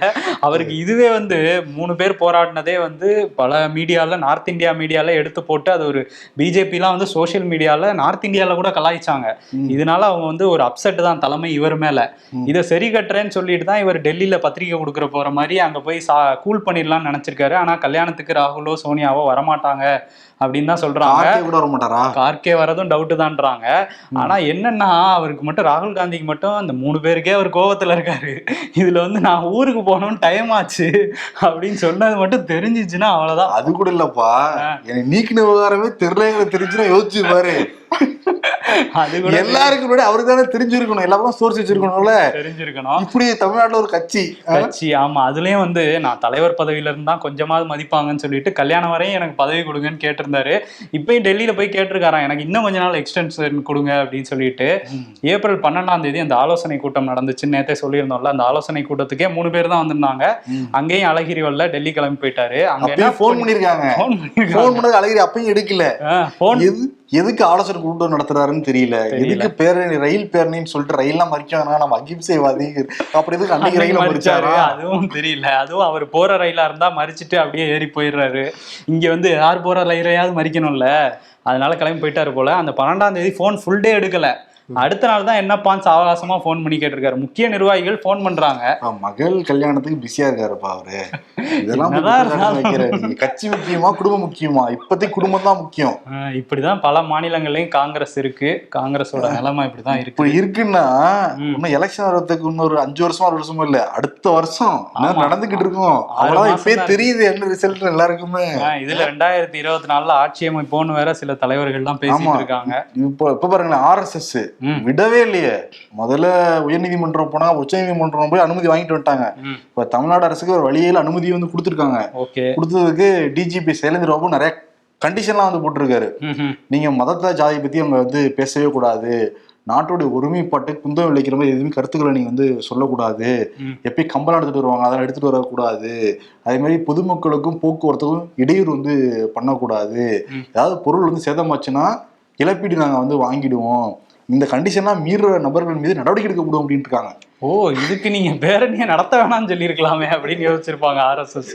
அவருக்கு இதுவே வந்து மூணு பேர் போராடினதே வந்து பல மீடியால நார்த் இந்தியா மீடியால எடுத்து போட்டு அது ஒரு பிஜேபிலாம் வந்து சோஷியல் மீடியால நார்த் இந்தியால கூட கலாய்ச்சாங்க. இதனால அவங்க வந்து ஒரு அப்செட் தான் தலைமை இவர் மேல. இதை சரி கட்டுறேன்னு சொல்லிட்டு தான் இவர் டெல்லியில பத்திரிக்கை கொடுக்குற போற மாதிரி அங்க போய் சா கூல் பண்ணிடலாம்னு நினைச்சிருக்காரு. ஆனா கல்யாணத்துக்கு ராகுலோ சோனியாவோ வரமாட்டாங்க அப்படின்னு தான் சொல்றாங்க. ஆர்கே கூட வர மாட்டாரா கார்கே வரதும் டவுட்டு தான்றாங்க. ஆனா என்னன்னா அவருக்கு மட்டும் ராகுல் காந்திக்கு மட்டும் அந்த மூணு பேருக்கே அவர் கோவத்துல இருக்காரு. இதுல வந்து நான் ஊருக்கு போகணும்னு டைம் ஆச்சு அப்படின்னு சொன்னது மட்டும் தெரிஞ்சிச்சுன்னா அவ்வளவுதான். அது கூட இல்லப்பா. எனக்கு நீக்கின விவகாரமே தெரியலங்கிற தெரிஞ்சுன்னா யோசிச்சு பாரு. அது கூட எல்லாருக்கும் முன்னாடி அவருக்கு தானே தெரிஞ்சிருக்கணும். எல்லாருக்கும் சோர்ஸ் வச்சிருக்கணும்ல. தெரிஞ்சிருக்கணும். இப்படி தமிழ்நாட்டுல ஒரு கட்சி கட்சி ஆமா. அதுலயும் வந்து நான் தலைவர் பதவியில இருந்தா கொஞ்சமாவது மதிப்பாங்கன்னு சொல்லிட்டு கல்யாணம் வரையும் எனக்கு பதவி கொடுங்கன்னு கேட்டிருந்தாரு. இப்பயும் டெல்லியில போய் கேட்டிருக்காராம். எனக்கு இன்னும் கொஞ்ச நாள் எக்ஸ்டென்ஷன் கொடுங்க அப்படின்னு சொல்லிட்டு ஏப்ரல் பன்னெண்டாம் தேதி அந்த ஆலோசனை கூட்டம் நடந்துச்சுன்னு நேத்தே சொல்லியிருந்தோம்ல அந்த ஆலோசனை கூட்டத்துக்கே மூணு பேர் தான் வந்திருந்தாங்க. அங்கேயும் அழகிரி வரல டெல்லி கிளம்பி போயிட்டாரு. அங்க போன் பண்ணிருக்காங்க போன் பண்ணது அழகிரி அப்பயும் எடுக்கல. எது எதுக்கு ஆலோசனை கூட்டம் நடத்துறாருன்னு தெரியல. எதுக்கு பேரணி ரயில் பேரணின்னு சொல்லிட்டு ரயில்லாம் மறிக்காங்கன்னா நம்ம அகிம்சைவாதி அப்புறம் எதுக்கு அன்னைக்கு ரயில மறிச்சாரா. அதுவும் தெரியல. அதுவும் அவர் போற ரயிலா இருந்தா மறிச்சிட்டு அப்படியே ஏறி போயிடுறாரு. இங்க வந்து யார் போற ரயிலையாவது மறிக்கணும்ல. அதனால கிளம்பி போயிட்டாரு போல. அந்த பன்னெண்டாம் தேதி போன் ஃபுல் டே எடுக்கல. அடுத்த நாள் தான் என்னப்பான்னு சாவகாசமா ஃபோன் பண்ணி கேட்டிருக்காரு. முக்கிய நிர்வாகிகள் ஃபோன் பண்றாங்க. மகள் கல்யாணத்துக்கு பிஸியா இருக்காருப்பா அவரு. இதெல்லாம். கட்சி முக்கியமா குடும்பம் முக்கியமா? இப்போதைக்கு குடும்பம் தான் முக்கியம். இப்படிதான் பல மாநிலங்கள்லயும் காங்கிரஸ் இருக்கு. காங்கிரஸோட நிலைமை இப்படிதான் இருக்கு. இப்படி இருக்குன்னா. இன்னும் எலெக்ஷன் வர்றதுக்கு இன்னொரு அஞ்சு வருஷம் ஆறு வருஷமும் இல்ல. அடுத்த வருஷம். நடந்துகிட்டு இருக்கும்? அவ்வளவுதான். இப்பயே தெரியுது என்ன ரிசல்ட் எல்லாருக்குமே. இதுல ரெண்டாயிரத்தி இருபத்தி நாலுல ஆட்சி அமைப்போன்னு வேற சில தலைவர்கள் ஆமா. பேசிட்டு இருக்காங்க. இப்போ இப்ப பாருங்களேன் ஆர்எஸ்எஸ். விடவே இல்லையே. முதல்ல உயர்நீதிமன்றம் போனா உச்சநீதிமன்றம் போய் அனுமதி வாங்கிட்டு வந்துட்டாங்க. இப்ப தமிழ்நாடு அரசுக்கு ஒரு வழியில அனுமதி வந்து கொடுத்துருக்காங்க. கொடுத்ததுக்கு டிஜிபி சைலேந்திர பாபு நிறைய கண்டிஷன்லாம் வந்து போட்டிருக்காரு. நீங்க மதத்தை ஜாதியை பத்தி அவங்க வந்து பேசவே கூடாது. நாட்டுடைய ஒருமைப்பாட்டு குந்தம் விளைக்கிற மாதிரி எதுவுமே கருத்துக்களை நீங்க வந்து சொல்லக்கூடாது. எப்பயும் கம்பளம் எடுத்துட்டு வருவாங்க அதெல்லாம் எடுத்துட்டு வரக்கூடாது. அதே மாதிரி பொதுமக்களுக்கும் போக்குவரத்துக்கும் இடையூறு வந்து பண்ணக்கூடாது. ஏதாவது பொருள் வந்து சேதமாச்சுன்னா இழப்பீடு நாங்க வந்து வாங்கிடுவோம். இந்த கண்டிஷன்லாம் மீறுற நபர்கள் மீது நடவடிக்கை எடுக்கப்படும் அப்படின்ட்டு இருக்காங்க ஓ இதுக்கு நீங்க பேரணியை நடத்த வேணாம்னு சொல்லியிருக்கலாமே அப்படின்னு யோசிச்சிருப்பாங்க ஆர்எஸ்எஸ்.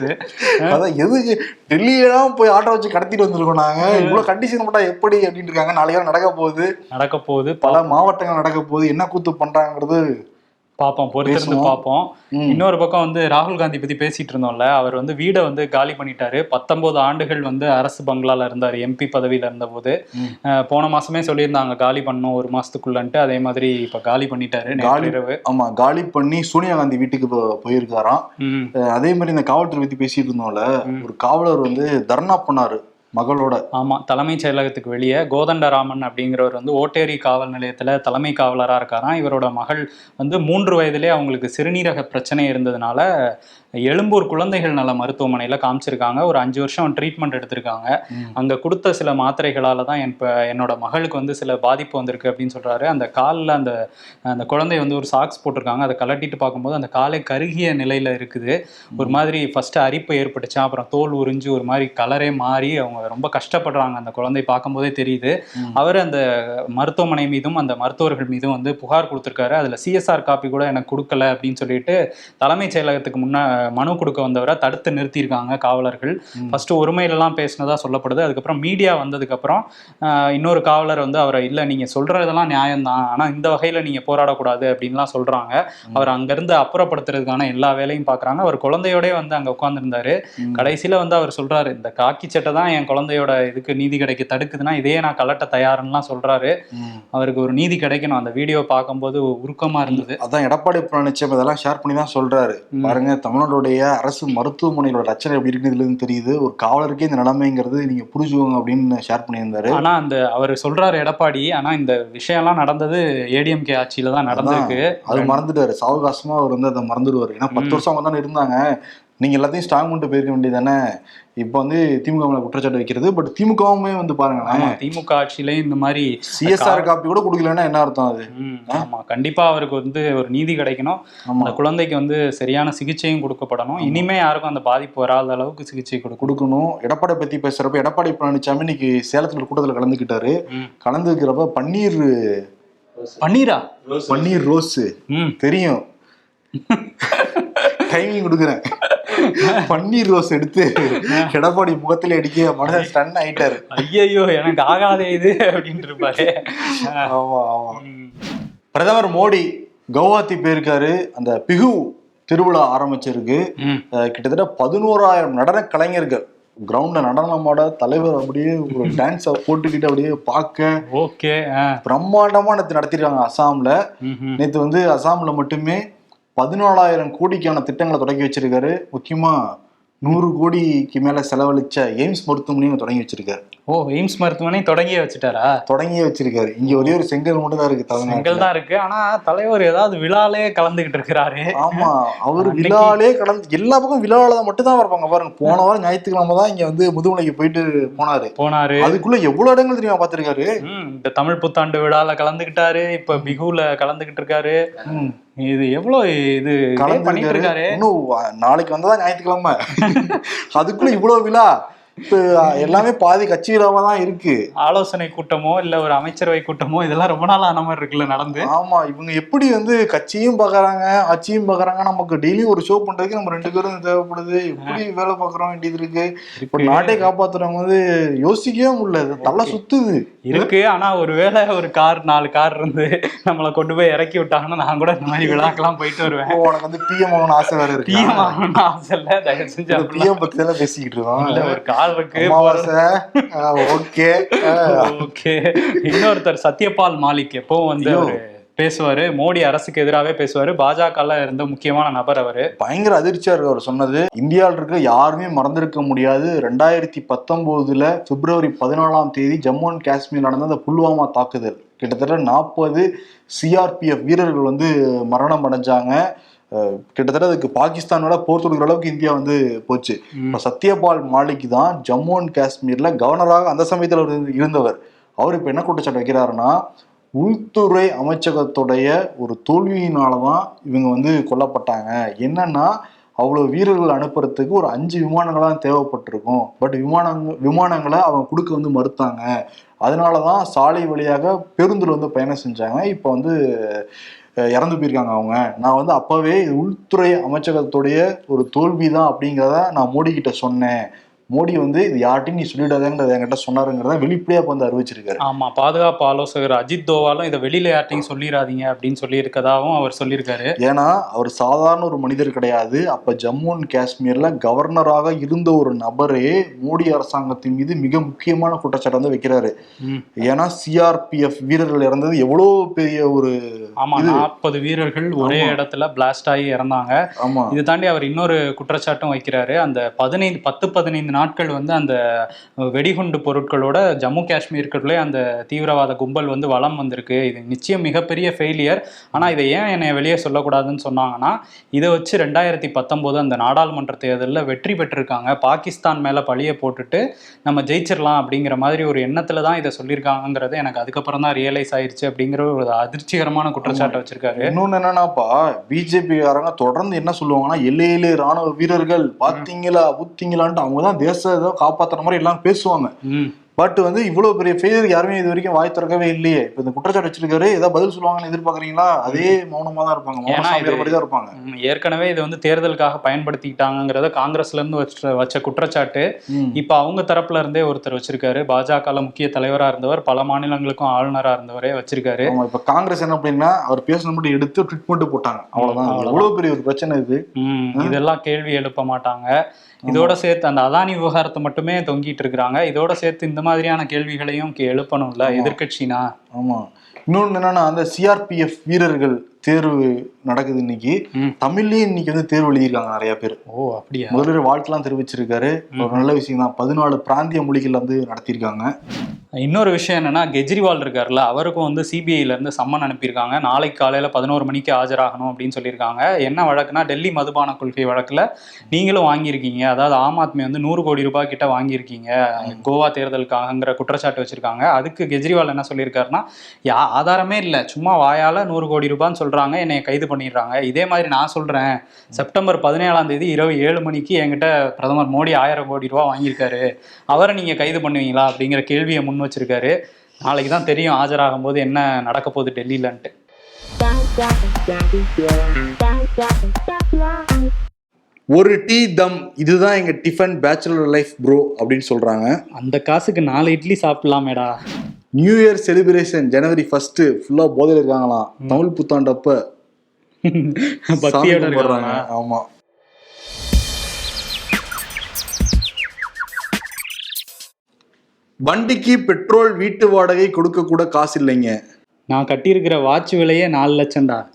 அதான் எதுக்கு டெல்லியெல்லாம் போய் ஆட்டோ வச்சு கடத்திட்டு வந்திருக்கோம் நாங்க? இவ்வளவு கண்டிஷன் போட்டா எப்படி அப்படின்னு இருக்காங்க நாளைக்கு நடக்க போகுது. நடக்க போகுது. பல மாவட்டங்கள் நடக்க போகுது. என்ன கூத்து பண்றாங்கிறது பார்ப்போம் பொறுத்திருந்து. பார்ப்போம். இன்னொரு பக்கம் வந்து ராகுல் காந்தி பத்தி பேசிட்டு இருந்தோம்ல அவர் வந்து வீடை வந்து காலி பண்ணிட்டாரு. பத்தொன்பது ஆண்டுகள் வந்து அரசு பங்களால இருந்தார் எம்பி பதவியில இருந்தபோது. போன மாசமே சொல்லியிருந்தாங்க காலி பண்ணும் ஒரு மாசத்துக்குள்ளன்ட்டு. அதே மாதிரி இப்ப காலி பண்ணிட்டாரு இரவு. ஆமா காலி பண்ணி சோனியா காந்தி வீட்டுக்கு போயிருக்காராம். அதே மாதிரி இந்த காவல்துறை பத்தி பேசிட்டு இருந்தோம்ல. ஒரு காவலர் வந்து தர்ணா பண்ணாரு மகளோட. ஆமாம் தலைமைச் செயலகத்துக்கு வெளியே கோதண்டராமன் அப்படிங்கிறவர் வந்து ஓட்டேரி காவல் நிலையத்தில் தலைமை காவலராக இருக்காராம். இவரோட மகள் வந்து மூன்று வயதிலே அவங்களுக்கு சிறுநீரக பிரச்சனை இருந்ததுனால எழும்பூர் குழந்தைகள் நல மருத்துவமனையில காமிச்சிருக்காங்க. ஒரு அஞ்சு வருஷம் ட்ரீட்மெண்ட் எடுத்திருக்காங்க. அங்க கொடுத்த சில மாத்திரைகளால தான் என் இப்ப என்னோட மகளுக்கு வந்து சில பாதிப்பு வந்திருக்கு அப்படின்னு சொல்றாரு. அந்த காலில் அந்த அந்த குழந்தை வந்து ஒரு சாக்ஸ் போட்டிருக்காங்க. அதை கலட்டிட்டு பார்க்கும்போது அந்த காலை கருகிய நிலையில இருக்குது. ஒரு மாதிரி ஃபர்ஸ்ட் அரிப்பு ஏற்பட்டுச்சு. அப்புறம் தோல் உறிஞ்சு ஒரு மாதிரி கலரே மாறி அவங்க ரொம்ப கஷ்டப்படுறாங்க. அந்த குழந்தை பார்க்கும்போதே தெரியுது. அவர் அந்த மருத்துவமனை மீதும் அந்த மருத்துவர்கள் மீதும் வந்து புகார் கொடுத்திருக்காரு. அதுல சிஎஸ்ஆர் காப்பி கூட எனக்கு கொடுக்கல அப்படின்னு சொல்லிட்டு தலைமைச் செயலகத்துக்கு முன்ன மனு கொடுக்க வந்தவரை தடுத்து நிறுத்தியிருக்காங்க காவலர்கள். ம். ஃபர்ஸ்ட் ஒருமையிலலாம் பேசினதா சொல்லப்படுது. அதுக்கப்புறம் மீடியா வந்ததுக்கப்புறம் இன்னொரு காவலர் வந்து அவரை இல்லை நீங்கள் சொல்கிறதெல்லாம் நியாயம்தான். ஆனால் இந்த வகையில் நீங்கள் போராடக்கூடாது அப்படின்லாம் சொல்கிறாங்க அவர் அங்கேருந்து அப்புறப்படுத்துறதுக்கான எல்லா வேலையும் பார்க்குறாங்க அவர் குழந்தையோடே வந்து அங்கே உட்காந்துருந்தாரு. கடைசியில் வந்து அவர் சொல்கிறாரு இந்த காக்கி சட்டை தான் என் குழந்தையோட இதுக்கு நீதி கிடைக்க தடுக்குதுன்னா இதையே நான் கலட்ட தயாருன்னுலாம் சொல்கிறாரு. அவருக்கு ஒரு நீதி கிடைக்கணும். அந்த வீடியோ பார்க்கும்போது உருக்கமாக இருந்தது. அதான் எடப்பாடி பழனிசாமி இதெல்லாம் ஷேர் பண்ணி தான் சொல்றாரு. ம். பாருங்க தமிழ்நாடுடைய அரசு மருத்துவமனையோட ரச்சனை எப்படி இருக்குன்னு தெரியுது. ஒரு காவலருக்கே இந்த நிலைமைங்கிறது நீங்க புரிஞ்சுக்கோங்க அப்படின்னு ஷேர் பண்ணியிருந்தாரு. ஆனா அந்த அவர் சொல்றாரு எடப்பாடி ஆனா இந்த விஷயம்லாம் நடந்தது ஏடிஎம்கே ஆட்சியில தான் நடந்திருக்கு. அது மறந்துட்டாரு. சாவகாசமா அவர் வந்து அதை மறந்துடுவாரு. ஏன்னா பத்து. வருஷம் அவங்க தானே இருந்தாங்க. நீங்க எல்லாத்தையும் ஸ்ட்ராங் பண்ணிட்டு போயிருக்க வேண்டியதானே இப்போ வந்து திமுக மேல குற்றச்சாட்டு வைக்கிறது பட் திமுகவுமே வந்து ஆமா பாருங்களேன் திமுக ஆட்சியிலயும் இந்த மாதிரி சிஎஸ்ஆர் காப்பி கூட கொடுக்கலன்னா என்ன அர்த்தம் அது? ம், ஆமா கண்டிப்பா அவருக்கு வந்து ஒரு நீதி கிடைக்கணும். அந்த குழந்தைக்கு வந்து சரியான சிகிச்சையும் கொடுக்கப்படணும். இனிமே யாருக்கும் அந்த பாதிப்பு வராத அளவுக்கு சிகிச்சை கொடுக்கணும். கொடுக்கணும். எடப்பாடி பத்தி பேசுறப்ப எடப்பாடி பழனிசாமி இன்னைக்கு சேலத்துல ஒரு கூட்டத்துல கலந்துக்கிட்டாரு. கலந்துக்கிறப்ப பன்னீர் பன்னீரா? பன்னீர் ரோஸ். ம். தெரியும். டைமிங் கொடுக்குறேன். பன்னீர் ரோஸ் எடுத்து எடப்பாடி முகத்துல அடிக்க மனசன் ஸ்டன் ஆயிட்டாரு. ஐயையோ எனக்கு ஆகாதே இது அப்படின்ட்டு இருப்பாரு. ஆமா ஆமா. பிரதமர் மோடி கவுஹாத்தி போயிருக்காரு. அந்த பிகு திருவிழா ஆரம்பிச்சிருக்கு. கிட்டத்தட்ட பதினோராயிரம் நடன கலைஞர்கள் கிரவுண்ட்ல நடனமாட தலைவர் அப்படியே ஒரு டான்ஸை போட்டுக்கிட்டு அப்படியே பார்க்க ஓகே. பிரம்மாண்டமா நேற்று நடத்திருக்காங்க அசாம்ல. நேற்று வந்து அசாம்ல மட்டுமே பதினாலாயிரம் கோடிக்கான திட்டங்களை தொடங்கி வச்சிருக்காரு. முக்கியமா நூறு கோடிக்கு மேல செலவழிச்ச எய்ம்ஸ் மருத்துவமனையும் தொடங்கி வச்சிருக்காரு. ஓ எய்ம்ஸ் மருத்துவமனை தொடங்கியே வச்சுட்டாரா? தொடங்கியே வச்சிருக்காரு. இங்க ஒரே ஒரு செங்கல் மட்டும் தான் இருக்கு செங்கல் தமிழ்நாட்டுல தான் இருக்கு. ஆனா தலைவர் ஏதாவது விழாலே கலந்துகிட்டு இருக்கிறாரு. ஆமா அவரு விழாலே கடந்து எல்லா பக்கம் விழாவில மட்டும் தான் இருப்பாங்க பாருங்க போன வாரம் ஞாயிற்றுக்கிழமை தான் இங்க வந்து முதுமலைக்கு போயிட்டு போனாரு. போனாரு. அதுக்குள்ள எவ்வளவு இடங்கள் தெரியுமா பாத்திருக்காரு இந்த தமிழ் புத்தாண்டு விழால கலந்துகிட்டாரு. இப்ப பிகுல கலந்துகிட்டு இருக்காரு. இது எவ்வளவு இது கலந்துருக்காரு இருக்காரு. இன்னும் நாளைக்கு வந்ததா ஞாயிற்றுக்கிழமை? அதுக்குள்ள இவ்வளவு விழா. எல்லாமே பாதி கட்சிகளாவா தான் இருக்கு. ஆலோசனை கூட்டமோ இல்ல ஒரு அமைச்சரவை கூட்டமோ இதெல்லாம் ரொம்ப நாள் ஆன மாதிரி இருக்குல்ல நடந்து? ஆமா இவங்க எப்படி வந்து கட்சியும் பாக்குறாங்க ஆட்சியும் பாக்குறாங்க நமக்கு டெய்லி ஒரு ஷோ பண்றதுக்கு நம்ம ரெண்டு பேரும் தேவைப்படுது. எப்படி வேலை பாக்குறோம் வேண்டியது இருக்கு. இப்ப நாட்டை காப்பாத்துறவங்க வந்து யோசிக்கவே முடியல தலை சுத்துது. இருக்கு ஆனா ஒருவேளை ஒரு கார் நாலு கார் இருந்து நம்மளை கொண்டு போய் இறக்கி விட்டாங்கன்னா நான் கூட இந்த மாதிரி விழாக்கெல்லாம் போயிட்டு வருவேன். உனக்கு வந்து பிஎம் ஆகணும் ஆசை வேற இருக்கு? பிஎம் ஆகணும்னு ஆசை இல்ல தயவு செஞ்சு பிஎம் பத்தி தானே பேசிக்கிட்டு இல்ல இருக்கோம் ஒரு கார் ஓகே. ஓகே. இன்னொருத்தர் சத்யபால் மாலிக் எப்பவும் வந்து பேசுவாரு? மோடி அரசுக்கு எதிராகவே பேசுவாரு. பாஜகல இருந்த முக்கியமான நபர் அவரு. பயங்கர அதிர்ச்சியா இருக்கு அவர் சொன்னது. இந்தியாவில் இருக்க யாருமே மறந்திருக்க முடியாது. ரெண்டாயிரத்தி பத்தொன்பதுல பிப்ரவரி பதினாலாம் தேதி ஜம்மு அண்ட் காஷ்மீர் நடந்த அந்த புல்வாமா தாக்குதல். கிட்டத்தட்ட நாற்பது சிஆர்பிஎஃப் வீரர்கள் வந்து மரணம் அடைஞ்சாங்க. கிட்டத்தட்ட அதுக்கு பாகிஸ்தானோட போர் தொடுக்கிற அளவுக்கு இந்தியா வந்து போச்சு. இப்ப சத்யபால் மாலிக் தான் ஜம்மு அண்ட் காஷ்மீர்ல கவர்னராக அந்த சமயத்துல இருந்தவர். அவர் இப்ப என்ன குற்றச்சாட்டு வைக்கிறாருன்னா உள்துறை அமைச்சகத்துடைய ஒரு தோல்வியினால தான் இவங்க வந்து கொல்லப்பட்டாங்க. என்னன்னா அவ்வளவு வீரர்கள் அனுப்புறதுக்கு ஒரு அஞ்சு விமானங்களா தேவைப்பட்டிருக்கும். பட் விமானங்க விமானங்களை அவங்க கொடுக்க வந்து மறுத்தாங்க. அதனால தான் சாலை வழியாக பேருந்துல வந்து பயணம் செஞ்சாங்க. இப்போ வந்து இறந்து போயிருக்காங்க அவங்க. நான் வந்து அப்பவே உள்துறை அமைச்சகத்துடைய ஒரு தோல்வி தான் அப்படிங்கிறத நான் மோடி கிட்ட சொன்னேன். மோடி வந்து இது யார்ட்டையும் நீ சொல்லிடாதேங்கிறத என்கிட்ட சொன்னாருங்கிறத வெளிப்படையா வந்து அறிவிச்சிருக்காரு. ஆமா பாதுகாப்பு ஆலோசகர் அஜித் தோவாலும் இதை வெளியில யார்ட்டையும் சொல்லிடாதீங்க அப்படின்னு சொல்லி அவர் சொல்லியிருக்காரு. ஏன்னா அவர் சாதாரண ஒரு மனிதர் கிடையாது. அப்ப ஜம்மு அண்ட் காஷ்மீர்ல கவர்னராக இருந்த ஒரு நபரே மோடி அரசாங்கத்தின் மீது மிக முக்கியமான குற்றச்சாட்டு வந்து வைக்கிறாரு. ஏன்னா சிஆர்பிஎஃப் வீரர்கள் இறந்தது எவ்வளவு பெரிய ஒரு ஆமா நாற்பது வீரர்கள் ஒரே. இடத்துல பிளாஸ்ட் ஆகி இறந்தாங்க. ஆமா. இது தாண்டி அவர் இன்னொரு குற்றச்சாட்டும் வைக்கிறாரு. அந்த பதினைந்து பத்து பதினைந்து நாட்கள் வந்து அந்த வெடிகுண்டு பொருட்களோட ஜம்மு காஷ்மீருக்குள்ளே அந்த தீவிரவாத கும்பல் வந்து வலம் வந்திருக்கு. இது நிச்சயம் மிகப்பெரிய ஃபெயிலியர் ஆனா இதை ஏன் என்னை வெளியே சொல்லக்கூடாதுன்னு சொன்னாங்கன்னா இதை வச்சு ரெண்டாயிரத்தி பத்தொம்போது அந்த நாடாளுமன்ற தேர்தலில் வெற்றி பெற்றிருக்காங்க. பாகிஸ்தான் மேல பழிய போட்டுட்டு நம்ம ஜெயிச்சிடலாம் அப்படிங்கிற மாதிரி ஒரு எண்ணத்துல தான் இதை சொல்லியிருக்காங்கங்கிறது எனக்கு அதுக்கப்புறம் தான் ரியலைஸ் ஆயிருச்சு அப்படிங்கிற ஒரு அதிர்ச்சிகரமான குற்றச்சாட்டை வச்சிருக்காரு. இன்னொன்னு என்னன்னாப்பா பிஜேபி காரங்க தொடர்ந்து என்ன சொல்லுவாங்கன்னா எல்லையிலே ராணுவ வீரர்கள் பாத்தீங்களா ஊத்தீங்களான்ட்டு அவங்க தான் தேசத்தை காப்பாத்துற மாதிரி எல்லாம் பேசுவாங்க. பட் வந்து இவ்வளவு பெரிய ஃபெயிலியர் யாருமே இது வரைக்கும் வாய் திறக்கவே இல்லையே. இப்ப இந்த குற்றச்சாட்டு வச்சிருக்காரு ஏதாவது பதில் சொல்லுவாங்கன்னு எதிர்பார்க்கறீங்களா? அதே மௌனமா தான் இருப்பாங்க. ஏன்னா மௌன இது- மாதிரி தான் இருப்பாங்க. ஏற்கனவே இது வந்து தேர்தலுக்காக பயன்படுத்திக்கிட்டாங்கிறத காங்கிரஸ்ல இருந்து வச்ச குற்றச்சாட்டு. இப்ப அவங்க தரப்புல இருந்தே ஒருத்தர் வச்சிருக்காரு. பாஜகல முக்கிய தலைவரா இருந்தவர் பல மாநிலங்களுக்கும் ஆளுநரா இருந்தவரே வச்சிருக்காரு. இப்ப காங்கிரஸ் என்ன அப்படின்னா அவர் பேசின மட்டும் எடுத்து ட்வீட் மட்டும் போட்டாங்க. அவ்வளவுதான். எவ்வளவு பெரிய ஒரு பிரச்சனை இது. இதெல்லாம் கேள்வி எழுப்ப மாட்டாங்க. இதோட சேர்த்து அந்த அதானி விவகாரத்தை மட்டுமே தொங்கிட்டு இருக்கிறாங்க. இதோட சேர்த்து இந்த மாதிரியான கேள்விகளையும் எழுப்பணும்ல ஆமா. எதிர்க்கட்சினா? ஆமா. இன்னொன்னு என்னன்னா அந்த சிஆர்பிஎஃப் வீரர்கள் தேர்வு நடக்குது இன்னைக்கு. ம். தமிழ்லயும் இன்னைக்கு வந்து தேர்வு எழுதியிருக்காங்க நிறைய பேர். ஓ அப்படியா? முதல்வர் வாழ்த்துலாம் தெரிவிச்சிருக்காரு. ஒரு நல்ல விஷயம் தான். பதினாலு பிராந்திய மொழிகள் வந்து நடத்தியிருக்காங்க. இன்னொரு விஷயம் என்னன்னா கெஜ்ரிவால் இருக்கார்ல அவருக்கும் வந்து சிபிஐல இருந்து சம்மன் அனுப்பியிருக்காங்க. நாளைக்கு காலையில பதினோரு மணிக்கு ஆஜராகணும் அப்படின்னு சொல்லியிருக்காங்க. என்ன வழக்குனா டெல்லி மதுபான கொள்கை வழக்குல நீங்களும் வாங்கியிருக்கீங்க. அதாவது ஆம் ஆத்மி வந்து நூறு கோடி ரூபாய் கிட்ட வாங்கியிருக்கீங்க. கோவா தேர்தலுக்காகங்கிற குற்றச்சாட்டு வச்சிருக்காங்க. அதுக்கு கெஜ்ரிவால் என்ன சொல்லியிருக்காருன்னா யா ஆதாரமே இல்லை. சும்மா வாயால நூறு கோடி ரூபான்னு சொல்றாங்க. என்னை கைது பண்ணிடுறாங்க. இதே மாதிரி நான் சொல்றேன். செப்டம்பர் பதினேழாம் தேதி இரவு ஏழு மணிக்கு என்கிட்ட பிரதமர் மோடி ஆயிரம் கோடி ரூபாய் வாங்கியிருக்காரு. அவரை நீங்க கைது பண்ணுவீங்களா? அப்படிங்கிற கேள்வியை முன் வச்சிருக்காரு. நாளைக்கு தான் தெரியும் ஆஜராகும் போது என்ன நடக்க போகுது டெல்லியிலன்ட்டு ஒரு டீ தம் இதுதான் எங்க டிஃபன் பேச்சுலர் லைஃப் ப்ரோ அப்படின்னு சொல்றாங்க. அந்த காசுக்கு நாலு idli சாப்பிடலாமேடா. New year celebration January first ஃபுல்லா போதையில இருக்காங்களாம். தமிழ் புத்தாண்டப்ப பக்தியோட இருக்காங்க. ஆமா. வண்டிக்கு பெட்ரோல் வீட்டு வாடகை கொடுக்க கூட காசு இல்லைங்க. நான் கட்டியிருக்கிற வாட்ச் விலையே நாலு லட்சம்டா.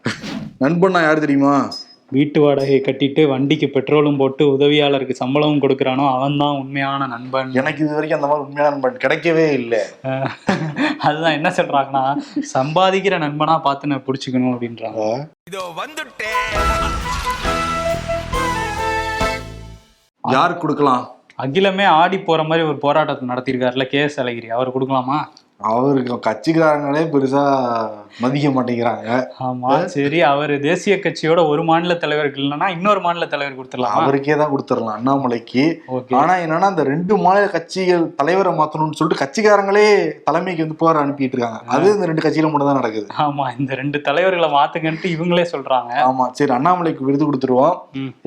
நண்பன்னா யார் தெரியுமா? வீட்டு வாடகை கட்டிட்டு வண்டிக்கு பெட்ரோலும் போட்டு உதவியாளருக்கு சம்பளமும் கொடுக்குறானோ அவன் தான் உண்மையான நண்பன். எனக்கு இது வரைக்கும் அந்த மாதிரி உண்மையான நண்பன் கிடைக்கவே இல்லை. அதுதான் என்ன சொல்றாங்கன்னா சம்பாதிக்கிற நண்பனா பார்த்து நான் பிடிச்சிக்கணும் அப்படின்றாங்க. யார் கொடுக்கலாம்? அகிலமே ஆடி போற மாதிரி ஒரு போராட்டத்தை நடத்தியிருக்காருல கே எஸ் அழகிரி. அவர் கொடுக்கலாமா? அவருக்கு கட்சிக்காரங்களே பெருசா மதிக்க மாட்டேங்கிறாங்க. ஆமா சரி அவர் தேசிய கட்சியோட ஒரு மாநில தலைவருக்கு இல்லைன்னா இன்னொரு மாநில தலைவர் கொடுத்துடலாமா? அவருக்கே தான் கொடுத்துடலாம் அண்ணாமலைக்கு. ஆனா என்னன்னா அந்த ரெண்டு மாநில கட்சிகள் தலைவரை மாத்தணும்னு சொல்லிட்டு கட்சிக்காரங்களே தலைமைக்கு வந்து புகார் அனுப்பிட்டு இருக்காங்க. அது இந்த ரெண்டு கட்சியில மட்டும் தான் நடக்குது. ஆமா இந்த ரெண்டு தலைவர்களை மாத்துங்கன்ட்டு இவங்களே சொல்றாங்க. ஆமா சரி அண்ணாமலைக்கு விருது கொடுத்துருவோம்.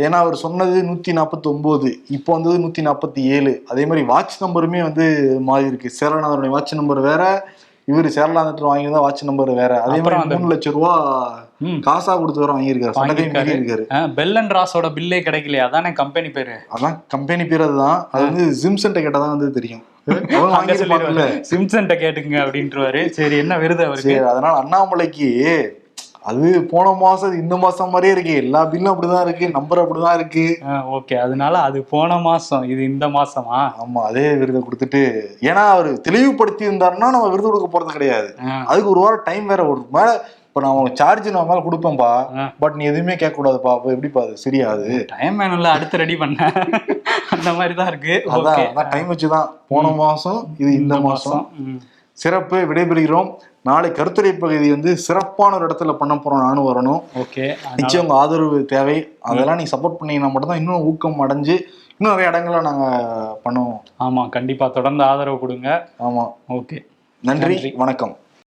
ஏன்னா அவர் சொன்னது நூத்தி நாற்பத்தி ஒன்பது இப்போ வந்தது நூத்தி நாற்பத்தி ஏழு. அதே மாதிரி வாட்ச் நம்பருமே வந்து மாறி இருக்கு சேரநாதனுடைய வாட்ச் நம்பர் வேற இவர் சேரலாந்துட்டு வாங்கியிருந்தா வாட்ச் நம்பர் வேற. அதே மாதிரி மூணு லட்சம் ரூபா. காசா கொடுத்து வர வாங்கியிருக்காரு. மீறி இருக்காரு பெல் அண்ட் ராஸோட பில்லே கிடைக்கலையா. அதானே கம்பெனி பேரு. அதான் கம்பெனி பேர் அதுதான். அது வந்து ஜிம்சன்ட்ட கேட்டதான் வந்து தெரியும். சிம்சன்ட்ட கேட்டுங்க அப்படின்றவாரு. சரி என்ன விருது அவருக்கு? அதனால அண்ணாமலைக்கு அது போன மாசம் இந்த மாசம் மாதிரியே இருக்கு. எல்லா பில்லும் அப்படிதான் இருக்கு நம்பர் அப்படிதான் இருக்கு. ஓகே அதனால அது போன மாசம் இது இந்த மாசமா? ஆமா அதே விருதை கொடுத்துட்டு ஏன்னா அவர் தெளிவுபடுத்தி இருந்தாருன்னா நம்ம விருது கொடுக்க போறது கிடையாது. அதுக்கு ஒரு வாரம் டைம் வேற ஒரு மேல இப்ப நான் உனக்கு சார்ஜ் நான் மேல கொடுப்பேன்பா ஆ. பட் நீ எதுவுமே கேட்க கூடாதுப்பா அப்ப எப்படிப்பா அது சரியாது? டைம் வேணும்ல அடுத்து ரெடி பண்ண. அந்த மாதிரி தான் இருக்கு. அதான் டைம் வச்சுதான். போன மாசம் இது இந்த மாசம். ம். சிறப்பு விடைபெறுகிறோம். நாளை கருத்துரை பகுதி வந்து சிறப்பான ஒரு இடத்துல பண்ண போறோம் நானும் வரணும். ஓகே. நிச்சயம் உங்க ஆதரவு தேவை. அதெல்லாம் நீங்க சப்போர்ட் பண்ணீங்கன்னா மட்டும்தான் இன்னும் ஊக்கம் அடைஞ்சு இன்னும் நிறைய இடங்கள்ல நாங்க பண்ணுவோம். ஆமா கண்டிப்பா. தொடர்ந்து ஆதரவு கொடுங்க. ஆமா. ஓகே. நன்றி. வணக்கம்.